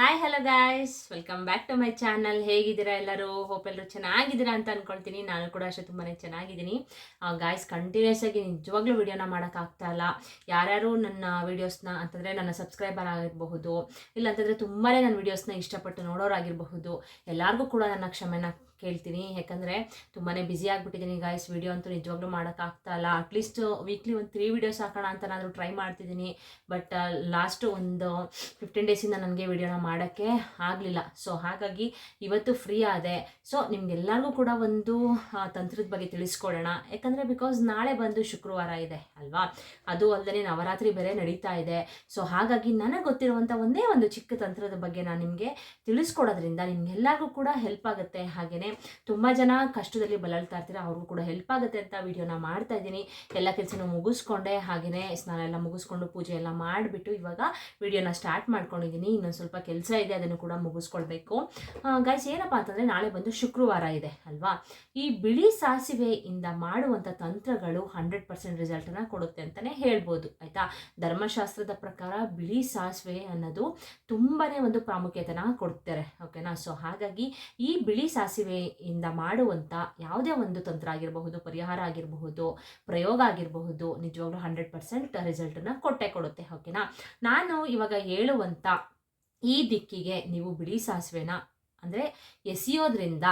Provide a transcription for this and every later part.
Hai hello guys welcome back to my channel ಹೇಗಿದ್ದೀರಾ ಎಲ್ಲರೂ? Hope ಎಲ್ಲರೂ ಚೆನ್ನಾಗಿದ್ದೀರಾ ಅಂತ ಅನ್ಕೊಳ್ತೀನಿ. ನಾನು ಕೂಡ ಅಷ್ಟೇ ತುಂಬಾ ಚೆನ್ನಾಗಿದ್ದೀನಿ. ಗಾಯ್ಸ್ ಕಂಟಿನ್ಯೂಸ್ ಆಗಿ ನಿಜವಾಗ್ಲೂ ವಿಡಿಯೋನ ಮಾಡೋಕ್ಕಾಗ್ತಾ ಇಲ್ಲ. ಯಾರ್ಯಾರು ನನ್ನ ವೀಡಿಯೋಸ್ನ ಅಂತಂದರೆ ನನ್ನ ಸಬ್ಸ್ಕ್ರೈಬರ್ ಆಗಿರಬಹುದು, ಇಲ್ಲಾಂತಂದರೆ ತುಂಬಾ ನನ್ನ ವಿಡಿಯೋಸ್ನ ಇಷ್ಟಪಟ್ಟು ನೋಡೋರಾಗಿರಬಹುದು, ಎಲ್ಲರಿಗೂ ಕೂಡ ನನ್ನ ಕ್ಷಮೆನ ಕೇಳ್ತೀನಿ. ಯಾಕಂದರೆ ತುಂಬಾ ಬ್ಯುಸಿ ಆಗಿಬಿಟ್ಟಿದ್ದೀನಿ ಗಾಯ್ಸ್ ವಿಡಿಯೋ ಅಂತೂ ನಿಜವಾಗ್ಲೂ ಮಾಡೋಕ್ಕಾಗ್ತಾ ಇಲ್ಲ. ಅಟ್ಲೀಸ್ಟ್ ವೀಕ್ಲಿ ಒಂದು ತ್ರೀ ವಿಡಿಯೋಸ್ ಹಾಕೋಣ ಅಂತ ನಾನು ಟ್ರೈ ಮಾಡ್ತಿದ್ದೀನಿ. ಬಟ್ ಲಾಸ್ಟ್ ಒಂದು ಫಿಫ್ಟೀನ್ ಡೇಸಿಂದ ನನಗೆ ವಿಡಿಯೋನ ಮಾಡೋಕ್ಕೆ ಆಗಲಿಲ್ಲ. ಸೊ ಹಾಗಾಗಿ ಇವತ್ತು ಫ್ರೀ ಆದೆ. ಸೊ ನಿಮ್ಗೆಲ್ಲರಿಗೂ ಕೂಡ ಒಂದು ತಂತ್ರದ ಬಗ್ಗೆ ತಿಳಿಸ್ಕೊಡೋಣ. ಯಾಕಂದರೆ ಬಿಕಾಸ್ ನಾಳೆ ಬಂದು ಶುಕ್ರವಾರ ಇದೆ, ಅಲ್ವಾ? ಅದು ಅಲ್ಲದೆ ನವರಾತ್ರಿ ಬೇರೆ ನಡೀತಾ ಇದೆ. ಸೊ ಹಾಗಾಗಿ ನನಗೆ ಗೊತ್ತಿರುವಂಥ ಒಂದೇ ಒಂದು ಚಿಕ್ಕ ತಂತ್ರದ ಬಗ್ಗೆ ನಾನು ನಿಮಗೆ ತಿಳಿಸ್ಕೊಡೋದ್ರಿಂದ ನಿಮ್ಗೆಲ್ಲರಿಗೂ ಕೂಡ ಹೆಲ್ಪ್ ಆಗುತ್ತೆ. ಹಾಗೆಯೇ ತುಂಬ ಜನ ಕಷ್ಟದಲ್ಲಿ ಬಳಲ್ತಾ ಇರ್ತೀರ, ಅವ್ರಿಗೂ ಕೂಡ ಹೆಲ್ಪ್ ಆಗುತ್ತೆ ಅಂತ ವಿಡಿಯೋನ ಮಾಡ್ತಾ ಇದ್ದೀನಿ. ಎಲ್ಲ ಕೆಲಸನೂ ಮುಗಿಸ್ಕೊಂಡೆ. ಹಾಗೆಯೇ ಸ್ನಾನ ಎಲ್ಲ ಮುಗಿಸ್ಕೊಂಡು ಪೂಜೆ ಎಲ್ಲ ಮಾಡಿಬಿಟ್ಟು ಇವಾಗ ವಿಡಿಯೋನ ಸ್ಟಾರ್ಟ್ ಮಾಡ್ಕೊಂಡಿದ್ದೀನಿ. ಇನ್ನೊಂದು ಸ್ವಲ್ಪ ಕೆಲಸ ಇದೆ, ಅದನ್ನು ಕೂಡ ಮುಗಿಸ್ಕೊಳ್ಬೇಕು. ಗೈಸ್ ಏನಪ್ಪ ಅಂತಂದರೆ ನಾಳೆ ಬಂದು ಶುಕ್ರವಾರ ಇದೆ, ಅಲ್ವಾ? ಈ ಬಿಳಿ ಸಾಸಿವೆಯಿಂದ ಮಾಡುವಂಥ ತಂತ್ರಗಳು ಹಂಡ್ರೆಡ್ ಪರ್ಸೆಂಟ್ ರಿಸಲ್ಟನ್ನು ಕೊಡುತ್ತೆ ಅಂತಲೇ ಹೇಳ್ಬೋದು, ಆಯಿತಾ? ಧರ್ಮಶಾಸ್ತ್ರದ ಪ್ರಕಾರ ಬಿಳಿ ಸಾಸಿವೆ ಅನ್ನೋದು ತುಂಬಾ ಒಂದು ಪ್ರಾಮುಖ್ಯತೆನ ಕೊಡ್ತಾರೆ ಓಕೆನಾ ಸೊ ಹಾಗಾಗಿ ಈ ಬಿಳಿ ಸಾಸಿವೆಯಿಂದ ಮಾಡುವಂಥ ಯಾವುದೇ ಒಂದು ತಂತ್ರ ಆಗಿರಬಹುದು, ಪರಿಹಾರ ಆಗಿರಬಹುದು, ಪ್ರಯೋಗ ಆಗಿರಬಹುದು, ನಿಜವಾಗ್ಲೂ ಹಂಡ್ರೆಡ್ ಪರ್ಸೆಂಟ್ ರಿಸಲ್ಟನ್ನು ಕೊಟ್ಟೆ ಕೊಡುತ್ತೆ ಓಕೆನಾ ನಾನು ಇವಾಗ ಹೇಳುವಂಥ ಈ ದಿಕ್ಕಿಗೆ ನೀವು ಬಿಳಿ ಸಾಸಿವೆನ ಅಂದರೆ ಎಸೆಯೋದ್ರಿಂದ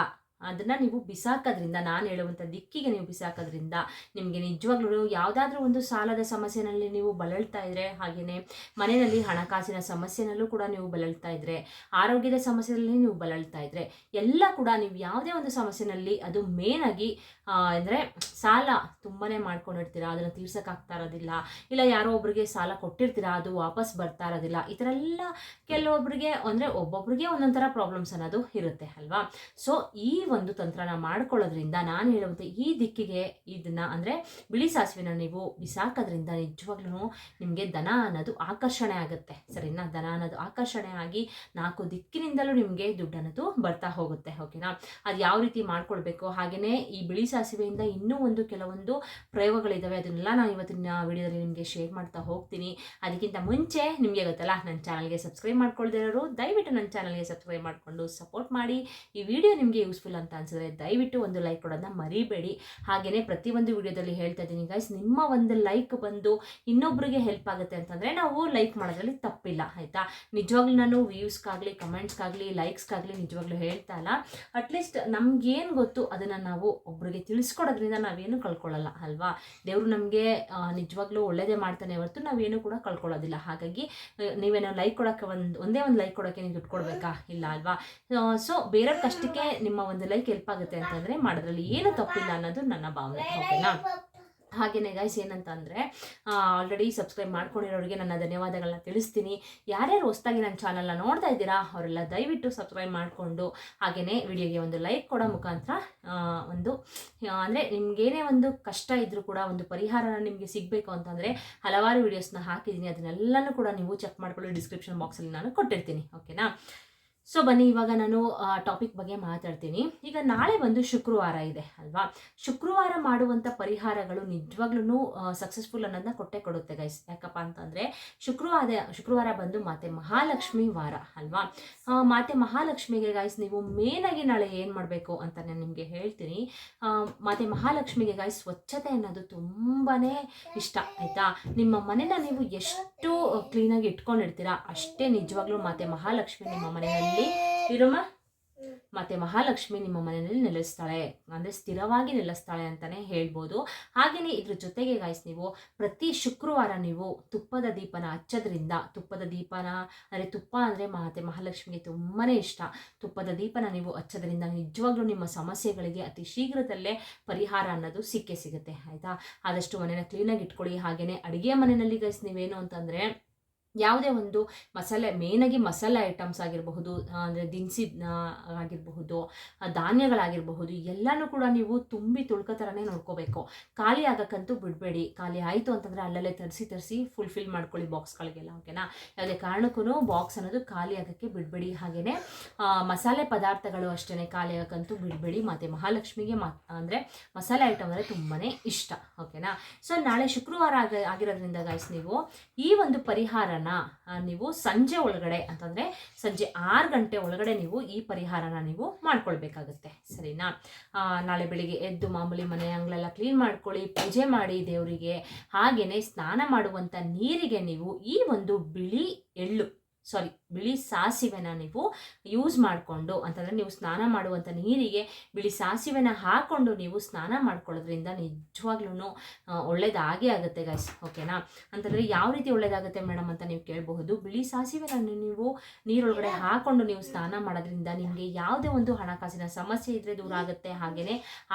ಅದನ್ನು ನೀವು ಬಿಸಾಕೋದ್ರಿಂದ, ನಾನು ಹೇಳುವಂಥ ದಿಕ್ಕಿಗೆ ನೀವು ಬಿಸಾಕೋದ್ರಿಂದ ನಿಮಗೆ ನಿಜವಾಗ್ಲೂ ಯಾವುದಾದ್ರೂ ಒಂದು ಸಾಲದ ಸಮಸ್ಯೆನಲ್ಲಿ ನೀವು ಬಳಲ್ತಾ ಇದ್ರೆ ಹಾಗೆಯೇ ಮನೆಯಲ್ಲಿ ಹಣಕಾಸಿನ ಸಮಸ್ಯೆನಲ್ಲೂ ಕೂಡ ನೀವು ಬಳಲ್ತಾ ಇದ್ರೆ, ಆರೋಗ್ಯದ ಸಮಸ್ಯೆಯಲ್ಲಿ ನೀವು ಬಳಲ್ತಾ ಇದ್ರೆ, ಎಲ್ಲ ಕೂಡ ನೀವು ಯಾವುದೇ ಒಂದು ಸಮಸ್ಯೆನಲ್ಲಿ ಅದು ಮೇನಾಗಿ ಅಂದರೆ ಸಾಲ ತುಂಬಾ ಮಾಡ್ಕೊಂಡಿರ್ತೀರಾ, ಅದನ್ನು ತೀರ್ಸೋಕ್ಕಾಗ್ತಾ ಇರೋದಿಲ್ಲ, ಇಲ್ಲ ಯಾರೋ ಒಬ್ಬರಿಗೆ ಸಾಲ ಕೊಟ್ಟಿರ್ತೀರಾ, ಅದು ವಾಪಸ್ ಬರ್ತಾ ಇರೋದಿಲ್ಲ, ಈ ಥರ ಎಲ್ಲ ಕೆಲವೊಬ್ಬರಿಗೆ ಅಂದರೆ ಒಬ್ಬೊಬ್ರಿಗೆ ಒಂದೊಂದು ಥರ ಪ್ರಾಬ್ಲಮ್ಸ್ ಅನ್ನೋದು ಇರುತ್ತೆ ಅಲ್ವಾ? ಸೊ ಈ ಒಂದು ತಂತ್ರನ ಮಾಡ್ಕೊಳ್ಳೋದ್ರಿಂದ ನಾನು ಹೇಳುವಂಥ ಈ ದಿಕ್ಕಿಗೆ ಇದನ್ನ ಅಂದರೆ ಬಿಳಿ ಸಾಸಿವೆನ ನೀವು ಬಿಸಾಕೋದ್ರಿಂದ ನಿಜವಾಗ್ಲೂ ನಿಮಗೆ ದನ ಅನ್ನೋದು ಆಕರ್ಷಣೆ ಆಗುತ್ತೆ. ಸರಿನಾ? ದನ ಅನ್ನೋದು ಆಕರ್ಷಣೆ ಆಗಿ ನಾಲ್ಕು ದಿಕ್ಕಿನಿಂದಲೂ ನಿಮಗೆ ದುಡ್ಡು ಅನ್ನೋದು ಬರ್ತಾ ಹೋಗುತ್ತೆ. ಓಕೆನಾ? ಅದು ಯಾವ ರೀತಿ ಮಾಡ್ಕೊಳ್ಬೇಕು? ಹಾಗೆಯೇ ಈ ಬಿಳಿ ಸಾಸಿವೆಯಿಂದ ಇನ್ನೂ ಒಂದು ಕೆಲವೊಂದು ಪ್ರಯೋಗಗಳಿದ್ದಾವೆ ಅದನ್ನೆಲ್ಲ ನಾನು ಇವತ್ತಿನ ವಿಡಿಯೋದಲ್ಲಿ ನಿಮಗೆ ಶೇರ್ ಮಾಡ್ತಾ ಹೋಗ್ತೀನಿ. ಅದಕ್ಕಿಂತ ಮುಂಚೆ ನಿಮಗೆ ಗೊತ್ತಲ್ಲ ನನ್ನ ಚಾನಲ್ಗೆ ಸಬ್ಸ್ಕ್ರೈಬ್ ಮಾಡ್ಕೊಳ್ದಿರೋರು ದಯವಿಟ್ಟು ನನ್ನ ಚಾನಲ್ಗೆ ಸಬ್ಸ್ಕ್ರೈಬ್ ಮಾಡಿಕೊಂಡು ಸಪೋರ್ಟ್ ಮಾಡಿ. ಈ ವಿಡಿಯೋ ನಿಮಗೆ ಯೂಸ್ಫುಲ್ ಅಂತ ಅನ್ಸಿದ್ರೆ ದಯವಿಟ್ಟು ಒಂದು ಲೈಕ್ ಕೊಡೋದನ್ನ ಮರಿಬೇಡಿ. ಹಾಗೆಯೇ ಪ್ರತಿಯೊಂದು ವಿಡಿಯೋದಲ್ಲಿ ಹೇಳ್ತಾ ಇದ್ದೀನಿ ಗೈಸ್ ನಿಮ್ಮ ಒಂದು ಲೈಕ್ ಬಂದು ಇನ್ನೊಬ್ಬರಿಗೆ ಹೆಲ್ಪ್ ಆಗುತ್ತೆ ಅಂತಂದರೆ ನಾವು ಲೈಕ್ ಮಾಡೋದ್ರಲ್ಲಿ ತಪ್ಪಿಲ್ಲ, ಆಯಿತಾ? ನಿಜವಾಗ್ಲೂ ನಾನು ವ್ಯೂಸ್ಗಾಗಲಿ ಕಮೆಂಟ್ಸ್ಗಾಗಲಿ ಲೈಕ್ಸ್ಗಾಗಲಿ ನಿಜವಾಗ್ಲೂ ಹೇಳ್ತಾ ಇಲ್ಲ. ಅಟ್ಲೀಸ್ಟ್ ನಮ್ಗೇನು ಗೊತ್ತು ಅದನ್ನು ನಾವು ಒಬ್ರಿಗೆ ತಿಳಿಸ್ಕೊಡೋದ್ರಿಂದ ನಾವೇನು ಕಳ್ಕೊಳ್ಳಲ್ಲ, ಅಲ್ವಾ? ದೇವರು ನಮಗೆ ನಿಜವಾಗ್ಲೂ ಒಳ್ಳೇದೇ ಮಾಡ್ತಾನೆ ಹೊರತು ನಾವೇನು ಕೂಡ ಕಳ್ಕೊಳ್ಳೋದಿಲ್ಲ. ಹಾಗಾಗಿ ನೀವೇನೋ ಲೈಕ್ ಕೊಡೋಕ್ಕೆ ಒಂದು, ಒಂದೇ ಒಂದು ಲೈಕ್ ಕೊಡೋಕ್ಕೆ ನೀವು ದುಡ್ಡು ಕೊಡಬೇಕಾ? ಇಲ್ಲ, ಅಲ್ವಾ? ಸೊ ಬೇರೆ ಕಷ್ಟಕ್ಕೆ ನಿಮ್ಮ ಒಂದು ಲೈಕ್ ಹೆಲ್ಪ್ ಆಗುತ್ತೆ ಅಂತಂದರೆ ಮಾಡೋದ್ರಲ್ಲಿ ಏನು ತಪ್ಪಿಲ್ಲ ಅನ್ನೋದು ನನ್ನ ಭಾವನೆ. ಓಕೆನಾ ಹಾಗೆಯೇ ಗೈಸ್ ಏನಂತ ಅಂದರೆ ಆಲ್ರೆಡಿ ಸಬ್ಸ್ಕ್ರೈಬ್ ಮಾಡ್ಕೊಂಡಿರೋರಿಗೆ ನನ್ನ ಧನ್ಯವಾದಗಳನ್ನ ತಿಳಿಸ್ತೀನಿ. ಯಾರ್ಯಾರು ಹೊಸ್ದಾಗಿ ನನ್ನ ಚಾನಲ್ನ ನೋಡ್ತಾ ಇದ್ದೀರಾ, ಅವರೆಲ್ಲ ದಯವಿಟ್ಟು ಸಬ್ಸ್ಕ್ರೈಬ್ ಮಾಡಿಕೊಂಡು ಹಾಗೆಯೇ ವಿಡಿಯೋಗೆ ಒಂದು ಲೈಕ್ ಕೊಡೋ ಮುಖಾಂತರ ಒಂದು ಅಂದರೆ ನಿಮ್ಗೇನೇ ಒಂದು ಕಷ್ಟ ಇದ್ದರೂ ಕೂಡ ಒಂದು ಪರಿಹಾರ ನಿಮಗೆ ಸಿಗಬೇಕು ಅಂತಂದರೆ ಹಲವಾರು ವೀಡಿಯೋಸ್ನ ಹಾಕಿದ್ದೀನಿ. ಅದನ್ನೆಲ್ಲನೂ ಕೂಡ ನೀವು ಚೆಕ್ ಮಾಡ್ಕೊಳ್ಳಿ ಡಿಸ್ಕ್ರಿಪ್ಷನ್ ಬಾಕ್ಸಲ್ಲಿ ನಾನು ಕೊಟ್ಟಿರ್ತೀನಿ. ಓಕೆನಾ ಸೊ ಬನ್ನಿ, ಇವಾಗ ನಾನು ಟಾಪಿಕ್ ಬಗ್ಗೆ ಮಾತಾಡ್ತೀನಿ. ಈಗ ನಾಳೆ ಬಂದು ಶುಕ್ರವಾರ ಇದೆ, ಅಲ್ವಾ? ಶುಕ್ರವಾರ ಮಾಡುವಂಥ ಪರಿಹಾರಗಳು ನಿಜವಾಗ್ಲೂ ಸಕ್ಸಸ್ಫುಲ್ ಅನ್ನೋದನ್ನ ಕೊಟ್ಟೆ ಕೊಡುತ್ತೆ ಗೈಸ್ ಯಾಕಪ್ಪ ಅಂತಂದರೆ ಶುಕ್ರವಾರ ಶುಕ್ರವಾರ ಬಂದು ಮಾತೆ ಮಹಾಲಕ್ಷ್ಮಿ ವಾರ, ಅಲ್ವಾ? ಮಾತೆ ಮಹಾಲಕ್ಷ್ಮಿಗೆ ಗೈಸ್ ನೀವು ಮೇನಾಗಿ ನಾಳೆ ಏನು ಮಾಡಬೇಕು ಅಂತ ನಾನು ನಿಮಗೆ ಹೇಳ್ತೀನಿ. ಮಾತೆ ಮಹಾಲಕ್ಷ್ಮಿಗೆ ಗೈಸ್ ಸ್ವಚ್ಛತೆ ಅನ್ನೋದು ತುಂಬಾ ಇಷ್ಟ, ಆಯಿತಾ? ನಿಮ್ಮ ಮನೇನ ನೀವು ಎಷ್ಟು ಕ್ಲೀನಾಗಿ ಇಟ್ಕೊಂಡಿರ್ತೀರಾ, ಅಷ್ಟೇ ನಿಜವಾಗ್ಲೂ ಮಾತೆ ಮಹಾಲಕ್ಷ್ಮಿ ನಿಮ್ಮ ಮನೆಯಲ್ಲಿ ಇರಮ್ಮ ಮತ್ತೆ ಮಹಾಲಕ್ಷ್ಮಿ ನಿಮ್ಮ ಮನೆಯಲ್ಲಿ ನೆಲೆಸ್ತಾಳೆ. ಅಂದರೆ ಸ್ಥಿರವಾಗಿ ನೆಲೆಸ್ತಾಳೆ ಅಂತಾನೆ ಹೇಳ್ಬೋದು. ಹಾಗೆಯೇ ಇದ್ರ ಜೊತೆಗೆ ಗಾಯ್ಸ್ ನೀವು ಪ್ರತಿ ಶುಕ್ರವಾರ ನೀವು ತುಪ್ಪದ ದೀಪನ ಹಚ್ಚೋದ್ರಿಂದ, ತುಪ್ಪದ ದೀಪನ, ಅಂದರೆ ತುಪ್ಪ ಅಂದರೆ ಮತ್ತೆ ಮಹಾಲಕ್ಷ್ಮಿಗೆ ತುಂಬಾ ಇಷ್ಟ. ತುಪ್ಪದ ದೀಪನ ನೀವು ಹಚ್ಚೋದ್ರಿಂದ ನಿಜವಾಗ್ಲೂ ನಿಮ್ಮ ಸಮಸ್ಯೆಗಳಿಗೆ ಅತಿ ಶೀಘ್ರದಲ್ಲೇ ಪರಿಹಾರ ಅನ್ನೋದು ಸಿಕ್ಕೇ ಸಿಗುತ್ತೆ, ಆಯಿತಾ? ಆದಷ್ಟು ಮನೇನ ಕ್ಲೀನಾಗಿ ಇಟ್ಕೊಳ್ಳಿ. ಹಾಗೆಯೇ ಅಡುಗೆ ಮನೆಯಲ್ಲಿ ಗೈಸ್ ನೀವೇನು ಅಂತಂದರೆ ಯಾವುದೇ ಒಂದು ಮಸಾಲೆ ಮೇನಾಗಿ ಮಸಾಲೆ ಐಟಮ್ಸ್ ಆಗಿರಬಹುದು ಅಂದರೆ ದಿನಸಿ ಆಗಿರಬಹುದು ಧಾನ್ಯಗಳಾಗಿರಬಹುದು, ಎಲ್ಲನೂ ಕೂಡ ನೀವು ತುಂಬಿ ತುಳ್ಕೋ ಥರನೇ ನೋಡ್ಕೋಬೇಕು. ಖಾಲಿ ಆಗಕ್ಕಂತೂ ಬಿಡಬೇಡಿ. ಖಾಲಿ ಆಯಿತು ಅಂತಂದರೆ ಅಲ್ಲಲ್ಲೇ ತರಿಸಿ ತರಿಸಿ ಫುಲ್ಫಿಲ್ ಮಾಡ್ಕೊಳ್ಳಿ ಬಾಕ್ಸ್ಗಳಿಗೆಲ್ಲ ಓಕೆನಾ ಯಾವುದೇ ಕಾರಣಕ್ಕೂ ಬಾಕ್ಸ್ ಅನ್ನೋದು ಖಾಲಿ ಆಗೋಕ್ಕೆ ಬಿಡಬೇಡಿ. ಹಾಗೆಯೇ ಮಸಾಲೆ ಪದಾರ್ಥಗಳು ಅಷ್ಟೇ ಖಾಲಿ ಆಗಕ್ಕಂತೂ ಬಿಡಬೇಡಿ. ಮತ್ತು ಮಹಾಲಕ್ಷ್ಮಿಗೆ ಮಾ, ಅಂದರೆ ಮಸಾಲೆ ಐಟಮ್ ಅಂದರೆ ತುಂಬಾ ಇಷ್ಟ ಓಕೆನಾ ಸೊ ನಾಳೆ ಶುಕ್ರವಾರ ಆಗ, ಆಗಿರೋದ್ರಿಂದ ಗಾಯ್ಸ್ ನೀವು ಈ ಒಂದು ಪರಿಹಾರನ ನೀವು ಸಂಜೆ ಒಳಗಡೆ ಅಂತಂದರೆ ಸಂಜೆ ಆರು ಗಂಟೆ ಒಳಗಡೆ ನೀವು ಈ ಪರಿಹಾರನ ನೀವು ಮಾಡ್ಕೊಳ್ಬೇಕಾಗುತ್ತೆ. ಸರಿನಾ? ನಾಳೆ ಬೆಳಿಗ್ಗೆ ಎದ್ದು ಮಾಮೂಲಿ ಮನೆ ಅಂಗಳೆಲ್ಲ ಕ್ಲೀನ್ ಮಾಡ್ಕೊಳ್ಳಿ, ಪೂಜೆ ಮಾಡಿ ದೇವರಿಗೆ ಹಾಗೆಯೇ ಸ್ನಾನ ಮಾಡುವಂಥ ನೀರಿಗೆ ನೀವು ಈ ಒಂದು ಬಿಳಿ ಎಳ್ಳು ಸಾರಿ ಬಿಳಿ ಸಾಸಿವೆನ ನೀವು ಯೂಸ್ ಮಾಡಿಕೊಂಡು ಅಂತಂದರೆ ನೀವು ಸ್ನಾನ ಮಾಡುವಂಥ ನೀರಿಗೆ ಬಿಳಿ ಸಾಸಿವೆನ ಹಾಕ್ಕೊಂಡು ನೀವು ಸ್ನಾನ ಮಾಡ್ಕೊಳ್ಳೋದ್ರಿಂದ ನಿಜವಾಗ್ಲೂ ಒಳ್ಳೇದಾಗೇ ಆಗುತ್ತೆ ಗೈಸ್ ಓಕೆನಾ ಅಂತಂದರೆ ಯಾವ ರೀತಿ ಒಳ್ಳೇದಾಗುತ್ತೆ ಮೇಡಮ್ ಅಂತ ನೀವು ಕೇಳಬಹುದು. ಬಿಳಿ ಸಾಸಿವೆನ ನೀವು ನೀರೊಳಗಡೆ ಹಾಕ್ಕೊಂಡು ನೀವು ಸ್ನಾನ ಮಾಡೋದ್ರಿಂದ ನಿಮಗೆ ಯಾವುದೇ ಒಂದು ಹಣಕಾಸಿನ ಸಮಸ್ಯೆ ಇದ್ದರೆ ದೂರ ಆಗುತ್ತೆ. ಹಾಗೆಯೇ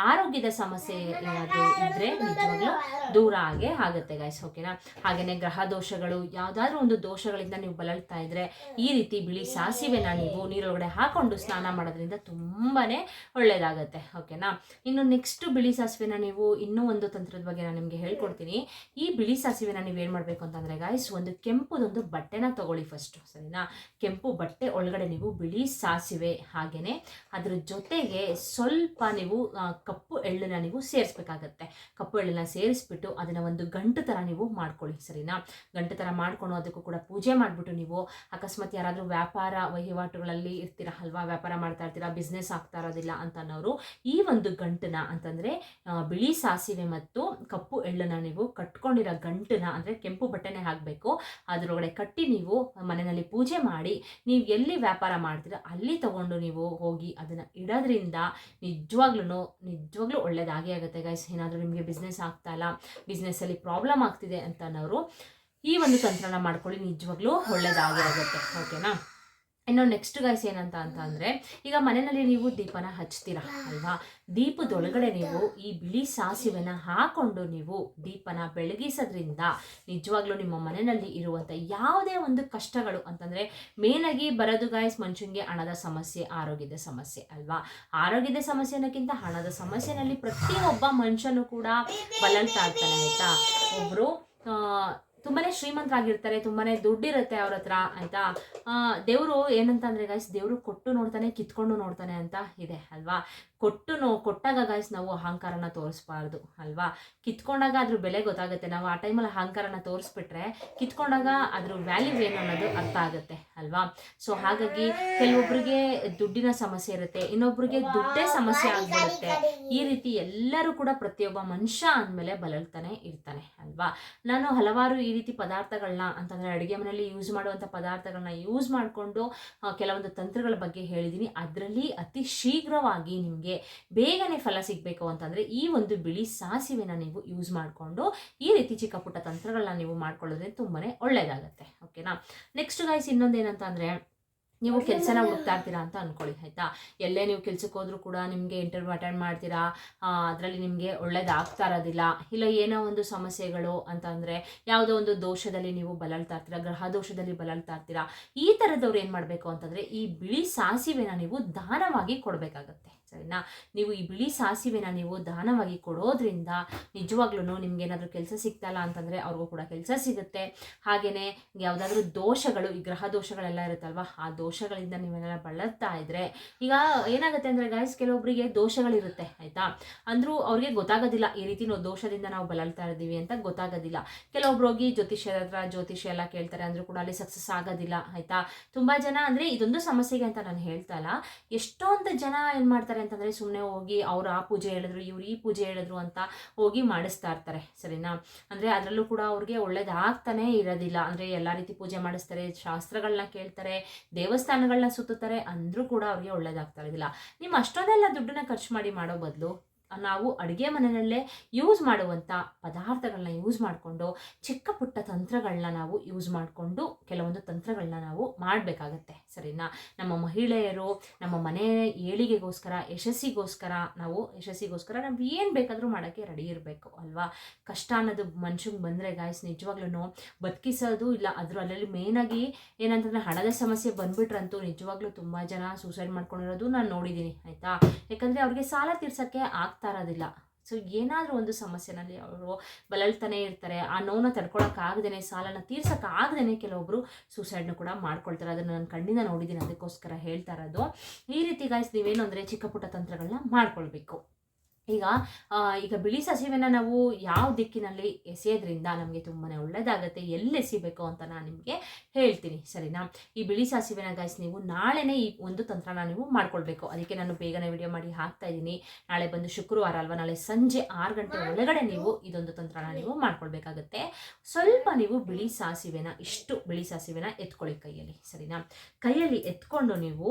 ಆರೋಗ್ಯದ ಸಮಸ್ಯೆ ಏನಾದರೂ ಇದ್ದರೆ ನಿಜವಾಗ್ಲೂ ದೂರ ಆಗೇ ಆಗುತ್ತೆ ಗೈಸ್ ಓಕೆನಾ ಹಾಗೆಯೇ ಗ್ರಹ ದೋಷಗಳು, ಯಾವುದಾದ್ರೂ ಒಂದು ದೋಷಗಳಿಂದ ನೀವು ಬಳಲ್ತಾ ಇದ್ರೆ ಈ ರೀತಿ ಬಿಳಿ ಸಾಸಿವೆನ ನೀವು ನೀರೊಳಗಡೆ ಹಾಕೊಂಡು ಸ್ನಾನ ಮಾಡೋದ್ರಿಂದ ತುಂಬಾ ಒಳ್ಳೆಯದಾಗತ್ತೆ ಓಕೆನಾ? ಇನ್ನು ನೆಕ್ಸ್ಟ್ ಬಿಳಿ ಸಾಸಿವೆನ ನೀವು ಇನ್ನೂ ಒಂದು ತಂತ್ರದ ಬಗ್ಗೆ ನಾನು ನಿಮಗೆ ಹೇಳ್ಕೊಡ್ತೀನಿ. ಈ ಬಿಳಿ ಸಾಸಿವೆನ ನೀವು ಏನು ಮಾಡಬೇಕು ಅಂತಂದರೆ ಗಾಯ್ಸ್ ಒಂದು ಕೆಂಪುದೊಂದು ಬಟ್ಟೆನ ತಗೊಳ್ಳಿ ಫಸ್ಟು ಸರಿನಾ? ಕೆಂಪು ಬಟ್ಟೆ ಒಳಗಡೆ ನೀವು ಬಿಳಿ ಸಾಸಿವೆ ಹಾಗೆಯೇ ಅದ್ರ ಜೊತೆಗೆ ಸ್ವಲ್ಪ ನೀವು ಕಪ್ಪು ಎಳ್ಳನ್ನ ನೀವು ಸೇರಿಸ್ಬೇಕಾಗತ್ತೆ. ಕಪ್ಪು ಎಳ್ಳನ್ನ ಸೇರಿಸ್ಬಿಟ್ಟು ಅದನ್ನು ಒಂದು ಗಂಟು ಥರ ನೀವು ಮಾಡ್ಕೊಳ್ಳಿ, ಸರಿನಾ? ಗಂಟು ಥರ ಮಾಡ್ಕೊಂಡು ಅದಕ್ಕೂ ಕೂಡ ಪೂಜೆ ಮಾಡಿಬಿಟ್ಟು ನೀವು ಅಕಸ್ಮಾತ್ ಯಾರಾದರೂ ವ್ಯಾಪಾರ ವಹಿವಾಟುಗಳಲ್ಲಿ ಇರ್ತೀರ ಅಲ್ವಾ ವ್ಯಾಪಾರ ಮಾಡ್ತಾ ಇರ್ತೀರಾ ಬಿಸ್ನೆಸ್ ಆಗ್ತಾ ಇರೋದಿಲ್ಲ ಅಂತ ಅನ್ನೋರು, ಈ ಒಂದು ಗಂಟನ್ನ ಅಂತಂದರೆ ಬಿಳಿ ಸಾಸಿವೆ ಮತ್ತು ಕಪ್ಪು ಎಳ್ಳನ್ನ ನೀವು ಕಟ್ಕೊಂಡಿರೋ ಗಂಟನ್ನ ಅಂದರೆ ಕೆಂಪು ಬಟ್ಟೆನೆ ಹಾಕಬೇಕು. ಅದರೊಳಗಡೆ ಕಟ್ಟಿ ನೀವು ಮನೆಯಲ್ಲಿ ಪೂಜೆ ಮಾಡಿ, ನೀವು ಎಲ್ಲಿ ವ್ಯಾಪಾರ ಮಾಡ್ತೀರಾ ಅಲ್ಲಿ ತಗೊಂಡು ನೀವು ಹೋಗಿ ಅದನ್ನು ಇಡೋದ್ರಿಂದ ನಿಜವಾಗ್ಲೂ ನಿಜವಾಗ್ಲೂ ಒಳ್ಳೇದಾಗೇ ಆಗುತ್ತೆ ಗೈಸ್ ಏನಾದರೂ ನಿಮಗೆ ಬಿಸ್ನೆಸ್ ಆಗ್ತಾ ಇಲ್ಲ ಬಿಸ್ನೆಸ್ಸಲ್ಲಿ ಪ್ರಾಬ್ಲಮ್ ಆಗ್ತಿದೆ ಅಂತ ಅನ್ನೋರು ಈ ಒಂದು ತಂತ್ರನ ಮಾಡ್ಕೊಳ್ಳಿ, ನಿಜವಾಗ್ಲೂ ಒಳ್ಳೇದಾಗಿರುತ್ತೆ. ಓಕೆನಾ? ಇನ್ನು ನೆಕ್ಸ್ಟ್ ಗೈಸ್ ಏನಂತ ಅಂತ ಅಂದರೆ, ಈಗ ಮನೆಯಲ್ಲಿ ನೀವು ದೀಪನ ಹಚ್ತೀರಾ ಅಲ್ವಾ? ದೀಪದೊಳಗಡೆ ನೀವು ಈ ಬಿಳಿ ಸಾಸಿವೆನ ಹಾಕೊಂಡು ನೀವು ದೀಪನ ಬೆಳಗಿಸೋದ್ರಿಂದ ನಿಜವಾಗ್ಲೂ ನಿಮ್ಮ ಮನೆಯಲ್ಲಿ ಇರುವಂಥ ಯಾವುದೇ ಒಂದು ಕಷ್ಟಗಳು ಅಂತಂದರೆ ಮೇನಾಗಿ ಬರೋದು ಗಾಯ್ಸ್ ಮನುಷ್ಯನಿಗೆ ಹಣದ ಸಮಸ್ಯೆ, ಆರೋಗ್ಯದ ಸಮಸ್ಯೆ ಅಲ್ವಾ? ಆರೋಗ್ಯದ ಸಮಸ್ಯೆನಕ್ಕಿಂತ ಹಣದ ಸಮಸ್ಯೆನಲ್ಲಿ ಪ್ರತಿಯೊಬ್ಬ ಮನುಷ್ಯನು ಕೂಡ ಬಲಂತ ಆಗ್ತಾನೆ ಆಯಿತಾ? ಒಬ್ಬರು ತುಂಬಾ ಶ್ರೀಮಂತರಾಗಿರ್ತಾರೆ, ತುಂಬಾನೇ ದುಡ್ಡಿರುತ್ತೆ ಅವ್ರ ಹತ್ರ ಆಯ್ತಾ ದೇವರು ಏನಂತಂದ್ರೆ ಗಾಯ್ಸ್ ದೇವರು ಕೊಟ್ಟು ನೋಡ್ತಾನೆ, ಕಿತ್ಕೊಂಡು ನೋಡ್ತಾನೆ ಅಂತ ಇದೆ, ಅಲ್ವಾ? ಕೊಟ್ಟು ನೋವು ಕೊಟ್ಟಾಗ ಗಾಯ್ಸ್ ನಾವು ಅಹಂಕಾರನ ತೋರಿಸ್ಬಾರ್ದು, ಅಲ್ವಾ? ಕಿತ್ಕೊಂಡಾಗ ಅದ್ರ ಬೆಲೆ ಗೊತ್ತಾಗುತ್ತೆ. ನಾವು ಆ ಟೈಮಲ್ಲಿ ಅಹಂಕಾರನ ತೋರಿಸ್ಬಿಟ್ರೆ ಕಿತ್ಕೊಂಡಾಗ ಅದ್ರ ವ್ಯಾಲ್ಯೂ ಏನು ಅನ್ನೋದು ಅರ್ಥ ಆಗುತ್ತೆ, ಅಲ್ವಾ? ಸೊ ಹಾಗಾಗಿ ಕೆಲವೊಬ್ಬರಿಗೆ ದುಡ್ಡಿನ ಸಮಸ್ಯೆ ಇರುತ್ತೆ, ಇನ್ನೊಬ್ರಿಗೆ ದುಡ್ಡೇ ಸಮಸ್ಯೆ ಆಗ್ಬಿಡುತ್ತೆ. ಈ ರೀತಿ ಎಲ್ಲರೂ ಕೂಡ ಪ್ರತಿಯೊಬ್ಬ ಮನುಷ್ಯ ಅಂದಮೇಲೆ ಬಲಲ್ತಾನೆ ಇರ್ತಾನೆ, ಅಲ್ವಾ? ನಾನು ಹಲವಾರು ಈ ರೀತಿ ಪದಾರ್ಥಗಳನ್ನ, ಅಂತಂದರೆ ಅಡುಗೆ ಮನೆಯಲ್ಲಿ ಯೂಸ್ ಮಾಡುವಂಥ ಪದಾರ್ಥಗಳನ್ನ ಯೂಸ್ ಮಾಡಿಕೊಂಡು ಕೆಲವೊಂದು ತಂತ್ರಗಳ ಬಗ್ಗೆ ಹೇಳಿದ್ದೀನಿ. ಅದರಲ್ಲಿ ಅತಿ ಶೀಘ್ರವಾಗಿ ನಿಮಗೆ ಬೇಗನೆ ಫಲ ಸಿಗಬೇಕು ಅಂತಂದರೆ ಈ ಒಂದು ಬಿಳಿ ಸಾಸಿವೆನ ನೀವು ಯೂಸ್ ಮಾಡಿಕೊಂಡು ಈ ರೀತಿ ಚಿಕ್ಕ ಪುಟ್ಟ ತಂತ್ರಗಳನ್ನ ನೀವು ಮಾಡ್ಕೊಳ್ಳೋದ್ರೆ ತುಂಬಾ ಒಳ್ಳೆಯದಾಗುತ್ತೆ. ಓಕೆನಾ ನೆಕ್ಸ್ಟ್ ಗೈಸ್ ಇನ್ನೊಂದೇನಂತ ಅಂದರೆ ನೀವು ಕೆಲಸನ ಹುಡುಕ್ತಾ ಇರ್ತೀರಾ ಅಂತ ಅನ್ಕೊಳ್ಳಿ ಆಯಿತಾ? ಎಲ್ಲೇ ನೀವು ಕೆಲಸಕ್ಕೆ ಹೋದರೂ ಕೂಡ ನಿಮಗೆ ಇಂಟರ್ವ್ಯೂ ಅಟೆಂಡ್ ಮಾಡ್ತೀರಾ ಅದರಲ್ಲಿ ನಿಮಗೆ ಒಳ್ಳೇದಾಗ್ತಾ ಇರೋದಿಲ್ಲ ಇಲ್ಲ ಏನೋ ಒಂದು ಸಮಸ್ಯೆಗಳು ಅಂತ ಅಂದರೆ ಯಾವುದೋ ಒಂದು ದೋಷದಲ್ಲಿ ನೀವು ಬಲಳ್ತಾ ಇರ್ತೀರಾ ಗ್ರಹ ದೋಷದಲ್ಲಿ ಬಲಳ್ತಾ ಇರ್ತೀರಾ ಈ ಥರದವ್ರು ಏನು ಮಾಡಬೇಕು ಅಂತಂದರೆ ಈ ಬಿಳಿ ಸಾಸಿವೆನ ನೀವು ದಾನವಾಗಿ ಕೊಡಬೇಕಾಗತ್ತೆ. ಸರಿನಾ? ನೀವು ಈ ಬಿಳಿ ಸಾಸಿವೆನ ನೀವು ದಾನವಾಗಿ ಕೊಡೋದ್ರಿಂದ ನಿಜವಾಗ್ಲೂ ನಿಮ್ಗೆ ಏನಾದರೂ ಕೆಲಸ ಸಿಗ್ತಲ್ಲ ಅಂತಂದರೆ ಅವ್ರಿಗೂ ಕೂಡ ಕೆಲಸ ಸಿಗುತ್ತೆ. ಹಾಗೆಯೇ ಯಾವುದಾದ್ರೂ ದೋಷಗಳು, ಈ ಗ್ರಹ ದೋಷಗಳೆಲ್ಲ ಇರುತ್ತಲ್ವ? ಆ ದೋಷಗಳಿಂದ ನೀವೆಲ್ಲ ಬಳಲ್ತಾ ಇದ್ರೆ ಈಗ ಏನಾಗುತ್ತೆ ಅಂದರೆ ಗಾಯ್ಸ್ ಕೆಲವೊಬ್ಬರಿಗೆ ದೋಷಗಳಿರುತ್ತೆ, ಆಯಿತಾ? ಅಂದರೂ ಅವ್ರಿಗೆ ಗೊತ್ತಾಗೋದಿಲ್ಲ, ಈ ರೀತಿ ನಾವು ದೋಷದಿಂದ ನಾವು ಬಳಲ್ತಾ ಇದ್ದೀವಿ ಅಂತ ಗೊತ್ತಾಗೋದಿಲ್ಲ. ಕೆಲವೊಬ್ರು ಹೋಗಿ ಜ್ಯೋತಿಷ್ಯರ ಹತ್ರ ಜ್ಯೋತಿಷ್ಯ ಎಲ್ಲ ಕೇಳ್ತಾರೆ ಅಂದರೂ ಕೂಡ ಅಲ್ಲಿ ಸಕ್ಸಸ್ ಆಗೋದಿಲ್ಲ, ಆಯಿತಾ? ತುಂಬ ಜನ ಅಂದರೆ ಇದೊಂದು ಸಮಸ್ಯೆಗೆ ಅಂತ ನಾನು ಹೇಳ್ತಾ ಇಲ್ಲ. ಎಷ್ಟೊಂದು ಜನ ಏನು ಮಾಡ್ತಾರೆ ಅಂತಂದರೆ ಸುಮ್ಮನೆ ಹೋಗಿ ಅವ್ರು ಆ ಪೂಜೆ ಹೇಳಿದ್ರು, ಇವ್ರು ಈ ಪೂಜೆ ಹೇಳಿದ್ರು ಅಂತ ಹೋಗಿ ಮಾಡಿಸ್ತಾ ಇರ್ತಾರೆ, ಸರಿನಾ? ಅಂದ್ರೆ ಅದರಲ್ಲೂ ಕೂಡ ಅವ್ರಿಗೆ ಒಳ್ಳೇದಾಗ್ತಾನೆ ಇರೋದಿಲ್ಲ. ಅಂದ್ರೆ ಎಲ್ಲ ರೀತಿ ಪೂಜೆ ಮಾಡಿಸ್ತಾರೆ ಶಾಸ್ತ್ರಗಳನ್ನ ಕೇಳ್ತಾರೆ ದೇವಸ್ಥಾನಗಳನ್ನ ಸುತ್ತುತ್ತಾರೆ ಅಂದ್ರೂ ಕೂಡ ಅವ್ರಿಗೆ ಒಳ್ಳೇದಾಗ್ತಾ ಇರೋದಿಲ್ಲ. ನಿಮ್ಮ ಅಷ್ಟೊಂದೆಲ್ಲ ದುಡ್ಡನ್ನ ಖರ್ಚು ಮಾಡಿ ಮಾಡೋ ಬದಲು ನಾವು ಅಡುಗೆ ಮನೆಯಲ್ಲೇ ಯೂಸ್ ಮಾಡುವಂಥ ಪದಾರ್ಥಗಳನ್ನ ಯೂಸ್ ಮಾಡಿಕೊಂಡು ಚಿಕ್ಕ ಪುಟ್ಟ ತಂತ್ರಗಳನ್ನ ನಾವು ಯೂಸ್ ಮಾಡಿಕೊಂಡು ಕೆಲವೊಂದು ತಂತ್ರಗಳನ್ನ ನಾವು ಮಾಡಬೇಕಾಗತ್ತೆ, ಸರಿನಾ? ನಮ್ಮ ಮಹಿಳೆಯರು, ನಮ್ಮ ಮನೆ ಏಳಿಗೆಗೋಸ್ಕರ, ಯಶಸ್ಸಿಗೋಸ್ಕರ ನಾವು ಯಶಸ್ಸಿಗೋಸ್ಕರ ನಾವು ಏನು ಬೇಕಾದರೂ ಮಾಡೋಕ್ಕೆ ರೆಡಿ ಇರಬೇಕು, ಅಲ್ವಾ? ಕಷ್ಟ ಅನ್ನೋದು ಮನುಷ್ಯಂಗೆ ಬಂದರೆ ಗಾಯ್ಸ್ ನಿಜವಾಗ್ಲೂ ಬದುಕಿಸೋದು ಇಲ್ಲ ಅದರಲ್ಲಿ ಮೇಯ್ನಾಗಿ ಏನಂತಂದರೆ ಹಣದ ಸಮಸ್ಯೆ ಬಂದ್ಬಿಟ್ರಂತೂ ನಿಜವಾಗ್ಲೂ ತುಂಬ ಜನ ಸೂಸೈಡ್ ಮಾಡ್ಕೊಂಡಿರೋದು ನಾನು ನೋಡಿದ್ದೀನಿ ಆಯಿತಾ? ಯಾಕಂದರೆ ಅವ್ರಿಗೆ ಸಾಲ ತೀರ್ಸೋಕ್ಕೆ ಆಗ್ತಾ ಇರೋದಿಲ್ಲ ಸೊ ಏನಾದರೂ ಒಂದು ಸಮಸ್ಯೆನಲ್ಲಿ ಅವರು ಬಲಳ್ತಾನೆ ಇರ್ತಾರೆ, ಆ ನೋವನ್ನ ತಡ್ಕೊಳಕ್ಕಾಗ್ದೇ ಸಾಲನ ತೀರ್ಸೋಕ್ಕಾಗ್ದೇ ಕೆಲವೊಬ್ಬರು ಸೂಸೈಡ್ನ ಕೂಡ ಮಾಡ್ಕೊಳ್ತಾರೆ. ಅದನ್ನು ನಾನು ಕಣ್ಣಿಂದ ನೋಡಿದ್ದೀನಿ, ಅದಕ್ಕೋಸ್ಕರ ಹೇಳ್ತಾ ಇರೋದು. ಈ ರೀತಿ ಗಾಯ್ಸ್ ನೀವೇನು ಅಂದರೆ ಚಿಕ್ಕ ಪುಟ್ಟ ತಂತ್ರಗಳನ್ನ ಮಾಡ್ಕೊಳ್ಬೇಕು. ಈಗ ಈಗ ಬಿಳಿ ಸಸಿವೆನ ನಾವು ಯಾವ ದಿಕ್ಕಿನಲ್ಲಿ ಎಸೆಯೋದ್ರಿಂದ ನಮಗೆ ತುಂಬಾ ಒಳ್ಳೆಯದಾಗುತ್ತೆ ಎಲ್ಲಿ ಎಸಿಬೇಕು ಅಂತ ನಾನು ನಿಮಗೆ ಹೇಳ್ತೀನಿ, ಸರಿನಾ? ಈ ಬಿಳಿ ಸಾಸಿವೆನ ಗಾಯ್ಸ್ ನೀವು ನಾಳೆನೇ ಈ ಒಂದು ತಂತ್ರನ ನೀವು ಮಾಡ್ಕೊಳ್ಬೇಕು. ಅದಕ್ಕೆ ನಾನು ಬೇಗನೆ ವಿಡಿಯೋ ಮಾಡಿ ಹಾಕ್ತಾ ಇದ್ದೀನಿ. ನಾಳೆ ಬಂದು ಶುಕ್ರವಾರ ಅಲ್ವಾ? ನಾಳೆ ಸಂಜೆ ಆರು ಗಂಟೆ ಒಳಗಡೆ ನೀವು ಇದೊಂದು ತಂತ್ರನ ನೀವು ಮಾಡ್ಕೊಳ್ಬೇಕಾಗತ್ತೆ. ಸ್ವಲ್ಪ ನೀವು ಬಿಳಿ ಸಾಸಿವೆನ, ಇಷ್ಟು ಬಿಳಿ ಸಾಸಿವೆನ ಎತ್ಕೊಳ್ಳಿ ಕೈಯಲ್ಲಿ, ಸರಿನಾ? ಕೈಯಲ್ಲಿ ಎತ್ಕೊಂಡು ನೀವು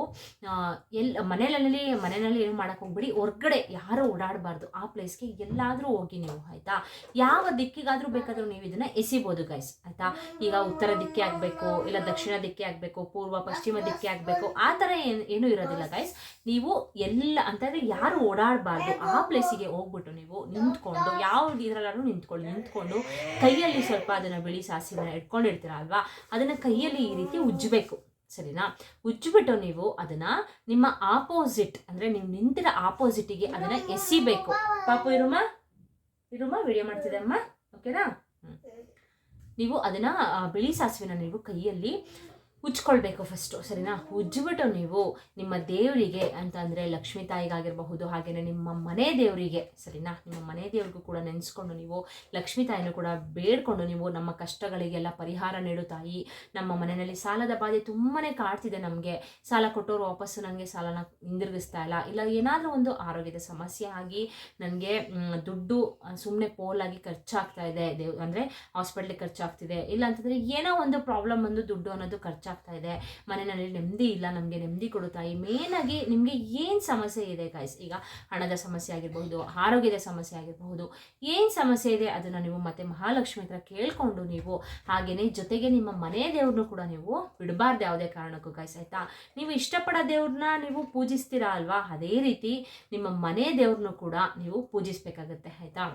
ಎಲ್ಲಿ ಮನೆಯಲ್ಲಿ ಮನೆಯಲ್ಲಿ ಏನು ಮಾಡೋಕ್ಕೆ ಹೋಗ್ಬಿಡಿ. ಹೊರ್ಗಡೆ ಯಾರು ಓಡಾಡಬಾರ್ದು ಆ ಪ್ಲೇಸ್ಗೆ ಎಲ್ಲಾದರೂ ಹೋಗಿ ನೀವು, ಆಯಿತಾ? ಯಾವ ದಿಕ್ಕಿಗಾದರೂ ಬೇಕಾದರೂ ನೀವು ಇದನ್ನು ಎಸಿಬೋದು ಗೈಸ್ ಆಯಿತಾ? ಈಗ ಉತ್ತರ ದಿಕ್ಕೆ ಆಗಬೇಕು, ಇಲ್ಲ ದಕ್ಷಿಣ ದಿಕ್ಕೆ ಆಗಬೇಕು, ಪೂರ್ವ, ಪಶ್ಚಿಮ ದಿಕ್ಕೆ ಆಗಬೇಕು, ಆ ಥರ ಏನು, ಏನೂ ಇರೋದಿಲ್ಲ ಗೈಸ್ ನೀವು ಎಲ್ಲ ಅಂತಂದರೆ ಯಾರು ಓಡಾಡಬಾರ್ದು. ಆ ಪ್ಲೇಸಿಗೆ ಹೋಗ್ಬಿಟ್ಟು ನೀವು ನಿಂತ್ಕೊಂಡು, ಯಾವ ಇದರಲ್ಲಾದ್ರೂ ನಿಂತ್ಕೊಳ್ಳಿ ನಿಂತ್ಕೊಂಡು ಕೈಯಲ್ಲಿ ಸ್ವಲ್ಪ ಅದನ್ನು ಬಿಳಿ ಸಾಸಿವೆ ಇಟ್ಕೊಂಡಿರ್ತೀರ ಅಲ್ವಾ ಅದನ್ನು ಕೈಯಲ್ಲಿ ಈ ರೀತಿ ಉಜ್ಜಬೇಕು. ಸರಿನಾ? ಉಜ್ಜಿಬಿಟ್ಟು ನೀವು ಅದನ್ನ ನಿಮ್ಮ ಆಪೋಸಿಟ್ ಅಂದ್ರೆ ನೀವು ನಿಂತಿರ ಆಪೋಸಿಟಿಗೆ ಅದನ್ನ ಎಸಿಬೇಕು. ಪಾಪು ಇರುಮ? ಇರುಮ? ವಿಡಿಯೋ ಮಾಡ್ತಿದೆ ಅಮ್ಮ. ಓಕೆನಾ. ನೀವು ಅದನ್ನ ಬಿಳಿ ಸಾಸಿವೆನ ನೀವು ಕೈಯಲ್ಲಿ ಉಜ್ಕೊಳ್ಬೇಕು ಫಸ್ಟು ಸರಿನಾ? ಉಜ್ಜಿಬಿಟ್ಟು ನೀವು ನಿಮ್ಮ ದೇವರಿಗೆ ಅಂತಂದರೆ ಲಕ್ಷ್ಮೀ ತಾಯಿಗಾಗಿರಬಹುದು ಹಾಗೆಯೇ ನಿಮ್ಮ ಮನೆ ದೇವರಿಗೆ, ಸರಿನಾ? ನಿಮ್ಮ ಮನೆ ದೇವ್ರಿಗೂ ಕೂಡ ನೆನೆಸ್ಕೊಂಡು ನೀವು ಲಕ್ಷ್ಮೀ ತಾಯಿನೂ ಕೂಡ ಬೇಡ್ಕೊಂಡು ನೀವು ನಮ್ಮ ಕಷ್ಟಗಳಿಗೆಲ್ಲ ಪರಿಹಾರ ನೀಡು ತಾಯಿ. ನಮ್ಮ ಮನೆಯಲ್ಲಿ ಸಾಲದ ಬಾಧೆ ತುಂಬಾ ಕಾಡ್ತಿದೆ ನಮಗೆ. ಸಾಲ ಕೊಟ್ಟವರು ವಾಪಸ್ಸು ನನಗೆ ಸಾಲನ ಹಿಂದಿರುಗಿಸ್ತಾ ಇಲ್ಲ. ಇಲ್ಲ, ಏನಾದರೂ ಒಂದು ಆರೋಗ್ಯದ ಸಮಸ್ಯೆ ಆಗಿ ನನಗೆ ದುಡ್ಡು ಸುಮ್ಮನೆ ಪೋಲಾಗಿ ಖರ್ಚಾಗ್ತಾ ಇದೆ. ದೇವ್, ಅಂದರೆ ಹಾಸ್ಪಿಟ್ಲಿಗೆ ಖರ್ಚಾಗ್ತಿದೆ. ಇಲ್ಲ ಅಂತಂದರೆ ಏನೋ ಒಂದು ಪ್ರಾಬ್ಲಮ್ ಬಂದು ದುಡ್ಡು ಅನ್ನೋದು ಖರ್ಚಾಗ್ತಾ ಇದೆ. ಮನೆಯಲ್ಲಿ ನೆಮ್ಮದಿ ಇಲ್ಲ, ನಮಗೆ ನೆಮ್ಮದಿ ಕೊಡು ಮೇನ್ ಆಗಿ ನಿಮಗೆ ಏನು ಸಮಸ್ಯೆ ಇದೆ ಗಾಯ್ಸ್ ಈಗ ಹಣದ ಸಮಸ್ಯೆ ಆಗಿರಬಹುದು, ಆರೋಗ್ಯದ ಸಮಸ್ಯೆ ಆಗಿರಬಹುದು, ಏನು ಸಮಸ್ಯೆ ಇದೆ ಅದನ್ನು ನೀವು ಮತ್ತೆ ಮಹಾಲಕ್ಷ್ಮಿ ಹತ್ರ ಕೇಳಿಕೊಂಡು ನೀವು ಹಾಗೆಯೇ ಜೊತೆಗೆ ನಿಮ್ಮ ಮನೆ ದೇವ್ರನ್ನೂ ಕೂಡ ನೀವು ಬಿಡಬಾರ್ದು ಯಾವುದೇ ಕಾರಣಕ್ಕೂ ಗಾಯ್ಸ್ ಆಯ್ತಾ? ನೀವು ಇಷ್ಟಪಡೋ ದೇವ್ರನ್ನ ನೀವು ಪೂಜಿಸ್ತೀರಾ ಅಲ್ವಾ? ಅದೇ ರೀತಿ ನಿಮ್ಮ ಮನೆ ದೇವ್ರನ್ನೂ ಕೂಡ ನೀವು ಪೂಜಿಸ್ಬೇಕಾಗುತ್ತೆ, ಆಯ್ತಾ?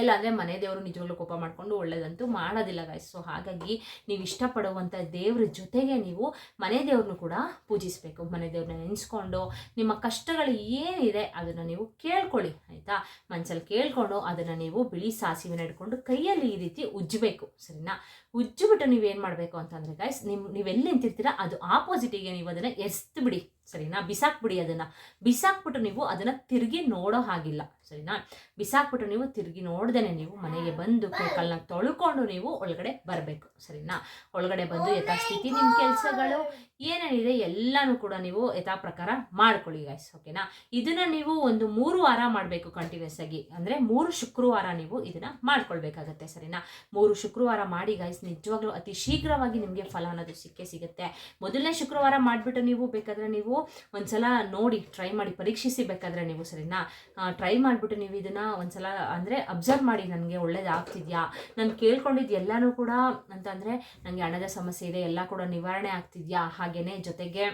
ಇಲ್ಲ, ಅಂದರೆ ಮನೆ ದೇವರು ನಿಜವಾಗ್ಲೂ ಕೋಪ ಮಾಡಿಕೊಂಡು ಒಳ್ಳೇದಂತೂ ಮಾಡೋದಿಲ್ಲ ಗಾಯ್ಸ್ ಸೊ ಹಾಗಾಗಿ ನೀವು ಇಷ್ಟಪಡುವಂಥ ದೇವ್ರ ಜೊತೆಗೆ ನೀವು ಮನೆ ದೇವ್ರನ್ನೂ ಕೂಡ ಪೂಜಿಸಬೇಕು. ಮನೆ ದೇವ್ರನ್ನ ನೆನೆಸ್ಕೊಂಡು ನಿಮ್ಮ ಕಷ್ಟಗಳು ಏನಿದೆ ಅದನ್ನು ನೀವು ಕೇಳ್ಕೊಳ್ಳಿ, ಆಯಿತಾ? ಮನಸ್ಸಲ್ಲಿ ಕೇಳ್ಕೊಂಡು ಅದನ್ನು ನೀವು ಬಿಳಿ ಸಾಸಿವೆ ಹಿಡ್ಕೊಂಡು ಕೈಯಲ್ಲಿ ಈ ರೀತಿ ಉಜ್ಜಬೇಕು, ಸರಿನಾ? ಉಜ್ಜಿಬಿಟ್ಟು ನೀವೇನು ಮಾಡಬೇಕು ಅಂತಂದರೆ ಗಾಯ್ಸ್ ನಿಮ್ಮ ನೀವೆಲ್ಲಿ ನಿಂತಿರ್ತೀರಾ ಅದು ಆಪೋಸಿಟಿಗೆ ನೀವು ಅದನ್ನು ಎಸ್ತು ಬಿಡಿ ಸರಿನಾ? ಬಿಸಾಕ್ಬಿಡಿ ಅದನ್ನು. ಬಿಸಾಕ್ಬಿಟ್ಟು ನೀವು ಅದನ್ನು ತಿರುಗಿ ನೋಡೋ ಹಾಗಿಲ್ಲ. ಸರಿನಾ? ಬಿಸಾಕ್ಬಿಟ್ಟು ನೀವು ತಿರುಗಿ ನೋಡ್ದೇನೆ ನೀವು ಮನೆಗೆ ಬಂದು ಕೈಕಲ್ನ ತೊಳ್ಕೊಂಡು ನೀವು ಒಳಗಡೆ ಬರಬೇಕು, ಸರಿನಾ? ಒಳಗಡೆ ಬಂದು ಯಥಾಸ್ಥಿತಿ ನಿಮ್ಮ ಕೆಲಸಗಳು, ಏನೇನಿದೆ ಎಲ್ಲನೂ ಕೂಡ ನೀವು ಯಥಾ ಪ್ರಕಾರ ಮಾಡ್ಕೊಳ್ಳಿ ಗಾಯ್ಸ್ ಓಕೆನಾ ಇದನ್ನು ನೀವು ಒಂದು ಮೂರು ವಾರ ಮಾಡಬೇಕು ಕಂಟಿನ್ಯೂಸ್ ಆಗಿ, ಅಂದರೆ ಮೂರು ಶುಕ್ರವಾರ ನೀವು ಇದನ್ನು ಮಾಡ್ಕೊಳ್ಬೇಕಾಗತ್ತೆ, ಸರಿನಾ? ಮೂರು ಶುಕ್ರವಾರ ಮಾಡಿ ಗಾಯ್ಸ್ ನಿಜವಾಗ್ಲೂ ಅತಿ ಶೀಘ್ರವಾಗಿ ನಿಮಗೆ ಫಲ ಅನ್ನೋದು ಸಿಕ್ಕೇ ಸಿಗುತ್ತೆ. ಮೊದಲನೇ ಶುಕ್ರವಾರ ಮಾಡಿಬಿಟ್ಟು ನೀವು ಬೇಕಾದರೆ ನೀವು ಒಂದ್ಸಲ ನೋಡಿ ಟ್ರೈ ಮಾಡಿ, ಪರೀಕ್ಷಿಸಿ ಬೇಕಾದರೆ ನೀವು, ಸರಿನಾ? ಟ್ರೈ ಮಾಡಿಬಿಟ್ಟು ನೀವು ಇದನ್ನ ಒಂದ್ಸಲ ಅಂದರೆ ಅಬ್ಸರ್ವ್ ಮಾಡಿ ನನಗೆ ಒಳ್ಳೇದಾಗ್ತಿದ್ಯಾ? ನಾನು ಕೇಳ್ಕೊಂಡಿದ್ದು ಎಲ್ಲನೂ ಕೂಡ ಅಂತಂದರೆ ನನಗೆ ಹಣದ ಸಮಸ್ಯೆ ಇದೆ, ಎಲ್ಲ ಕೂಡ ನಿವಾರಣೆ ಆಗ್ತಿದ್ಯಾ? ಹಾಗೆಯೇ ಜೊತೆಗೆ